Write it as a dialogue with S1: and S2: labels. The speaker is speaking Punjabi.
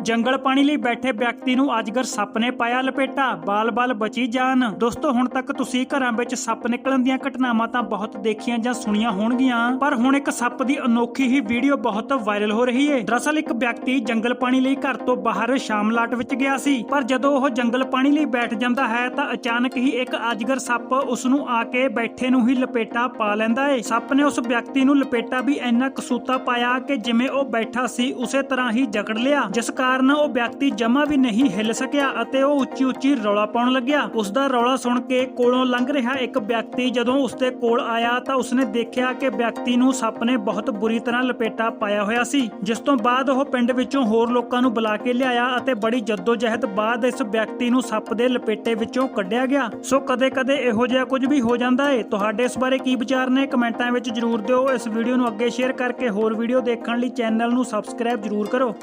S1: ਜੰਗਲ ਪਾਣੀ ਲਈ ਬੈਠੇ ਵਿਅਕਤੀ ਨੂੰ ਅਜਗਰ ਸੱਪ ਨੇ ਪਾਇਆ ਲਪੇਟਾ, ਬਾਲ-ਬਾਲ ਬਚੀ ਜਾਨ। ਦੋਸਤੋ, ਹੁਣ ਤੱਕ ਤੁਸੀਂ ਘਰਾਂ ਵਿੱਚ ਸੱਪ ਨਿਕਲਣ ਦੀਆਂ ਘਟਨਾਵਾਂ ਤਾਂ ਬਹੁਤ ਦੇਖੀਆਂ ਜਾਂ ਸੁਣੀਆਂ ਹੋਣਗੀਆਂ, ਪਰ ਹੁਣ ਇੱਕ ਸੱਪ ਦੀ ਅਨੋਖੀ ਹੀ ਵੀਡੀਓ ਬਹੁਤ ਵਾਇਰਲ ਹੋ ਰਹੀ ਹੈ ਦਰਅਸਲ, ਇੱਕ ਵਿਅਕਤੀ ਜੰਗਲ ਪਾਣੀ ਲਈ ਘਰ ਤੋਂ ਬਾਹਰ ਸ਼ਾਮਲਾਟ ਵਿੱਚ ਗਿਆ ਸੀ, ਪਰ ਜਦੋਂ ਉਹ ਜੰਗਲ ਪਾਣੀ ਲਈ ਬੈਠ ਜਾਂਦਾ ਹੈ ਤਾਂ ਅਚਾਨਕ ਹੀ ਇੱਕ ਅਜਗਰ ਸੱਪ ਉਸ ਨੂੰ ਆ ਕੇ ਬੈਠੇ ਨੂੰ ਹੀ ਲਪੇਟਾ ਪਾ ਲੈਂਦਾ ਹੈ ਸੱਪ ਨੇ ਉਸ ਵਿਅਕਤੀ ਨੂੰ ਲਪੇਟਾ ਵੀ ਇੰਨਾ ਕਸੂਤਾ ਪਾਇਆ ਕਿ ਜਿਵੇਂ ਉਹ ਬੈਠਾ ਸੀ, ਉਸੇ ਤਰ੍ਹਾਂ ਹੀ ਜਕੜ ਲਿਆ, ਜਿਸ ਕਾਰਨ ਉਹ ਵਿਅਕਤੀ ਜਮਾ ਵੀ ਨਹੀਂ ਹਿੱਲ ਸਕਿਆ ਅਤੇ ਉਹ ਉੱਚੀ ਉੱਚੀ ਰੌਲਾ ਪਾਉਣ ਲੱਗਿਆ। ਉਸ ਦਾ ਰੌਲਾ ਸੁਣ ਕੇ ਕੋਲੋਂ ਲੰਘ ਰਿਹਾ ਇੱਕ ਵਿਅਕਤੀ ਜਦੋਂ ਉਸ ਦੇ ਕੋਲ ਆਇਆ ਤਾਂ ਉਸਨੇ ਦੇਖਿਆ ਕਿ ਵਿਅਕਤੀ ਨੂੰ ਸੱਪ ਨੇ ਬਹੁਤ ਬੁਰੀ ਤਰ੍ਹਾਂ ਲਪੇਟਾ ਪਾਇਆ ਹੋਇਆ ਸੀ, ਜਿਸ ਤੋਂ ਬਾਅਦ ਉਹ ਪਿੰਡ ਵਿੱਚੋਂ ਹੋਰ ਲੋਕਾਂ ਨੂੰ ਬੁਲਾ ਕੇ ਲਿਆਇਆ ਅਤੇ ਬੜੀ ਜੱਦੋਜਹਿਦ ਬਾਅਦ ਇਸ ਵਿਅਕਤੀ ਨੂੰ ਸੱਪ ਦੇ ਲਪੇਟੇ ਵਿੱਚੋਂ ਕੱਢਿਆ ਗਿਆ। ਸੋ ਕਦੇ-ਕਦੇ ਇਹੋ ਜਿਹਾ ਕੁਝ ਵੀ ਹੋ ਜਾਂਦਾ ਏ। ਤੁਹਾਡੇ ਇਸ ਬਾਰੇ ਕੀ ਵਿਚਾਰ ਨੇ? ਕਮੈਂਟਾਂ ਵਿੱਚ ਜਰੂਰ ਦਿਓ। ਇਸ ਵੀਡੀਓ ਨੂੰ ਅੱਗੇ ਸ਼ੇਅਰ ਕਰਕੇ ਹੋਰ ਵੀਡੀਓ ਦੇਖਣ ਲਈ ਚੈਨਲ ਨੂੰ ਸਬਸਕ੍ਰਾਈਬ ਜਰੂਰ ਕਰੋ।